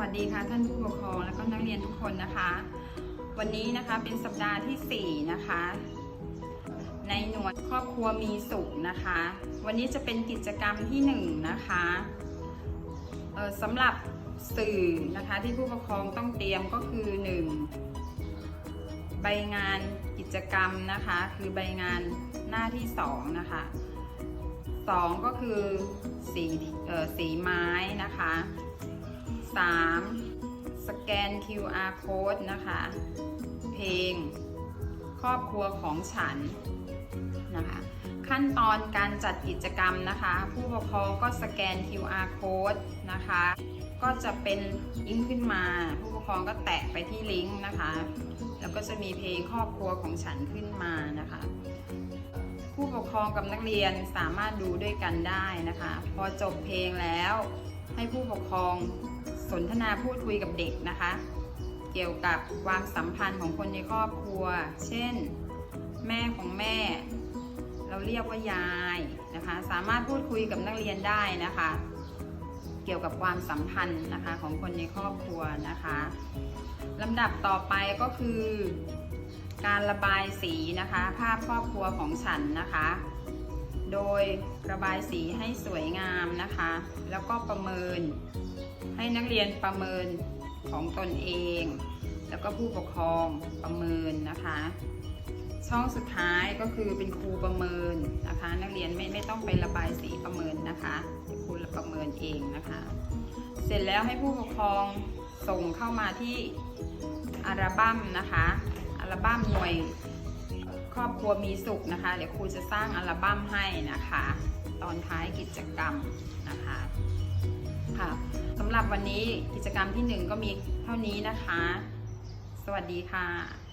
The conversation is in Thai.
วัสดีค่ะท่านผู้ปกครองและก็นักเรียนทุกคนนะคะ วันนี้นะคะเป็นสัปดาห์ที่ 4 นะคะ ในหน่วยครอบครัวมีสุขนะคะ วันนี้จะเป็นกิจกรรมที่1นะคะเอ่อสำหรับสื่อนะคะที่ผู้ปกครองต้องเตรียมก็คือ 1 ใบงานกิจกรรมนะคะ คือใบงานหน้าที่ 2 นะคะ 2 ก็คือสีสีไม้นะคะ 3. สแกน QR code นะคะ เพลง ครอบครัวของฉันนะคะขั้นตอนการจัดกิจกรรมนะคะ ผู้ปกครองก็สแกน QR code นะคะ ก็จะเป็นลิงก์ขึ้นมา ผู้ปกครองก็แตะไปที่ลิงก์นะคะ แล้วก็จะมีเพลงครอบครัวของฉันขึ้นมานะคะ ผู้ปกครองกับนักเรียนสามารถดูด้วยกันได้นะคะ พอจบเพลงแล้วให้ผู้ปกครอง สนทนาพูดคุยกับเด็กนะคะ เกี่ยวกับความสัมพันธ์ของคนในครอบครัว เช่น แม่ของแม่ เราเรียกว่ายายนะคะ สามารถพูดคุยกับนักเรียนได้นะคะ เกี่ยวกับความสัมพันธ์นะคะของคนในครอบครัวนะคะลำดับต่อไปก็คือ การระบายสีนะคะ ภาพครอบครัวของฉันนะคะ โดยระบายสีให้สวยงามนะคะ แล้วก็ประเมิน ให้นักเรียนประเมินของตนเอง แล้วก็ผู้ปกครองประเมินนะคะ ช่องสุดท้ายก็คือเป็นครูประเมินนะคะ นักเรียนไม่ไม่ต้องไประบายสีประเมินนะคะครูประเมินเองนะคะ เสร็จแล้วให้ผู้ปกครองส่งเข้ามาที่อัลบั้มนะคะ อัลบั้มหน่วย ครอบครัวมีสุขนะคะ เดี๋ยวครูจะสร้างอัลบั้มให้นะคะ ตอนท้ายกิจกรรมนะคะค่ะสำหรับวันนี้กิจกรรมที่หนึ่งก็มีเท่านี้นะคะ สวัสดีค่ะ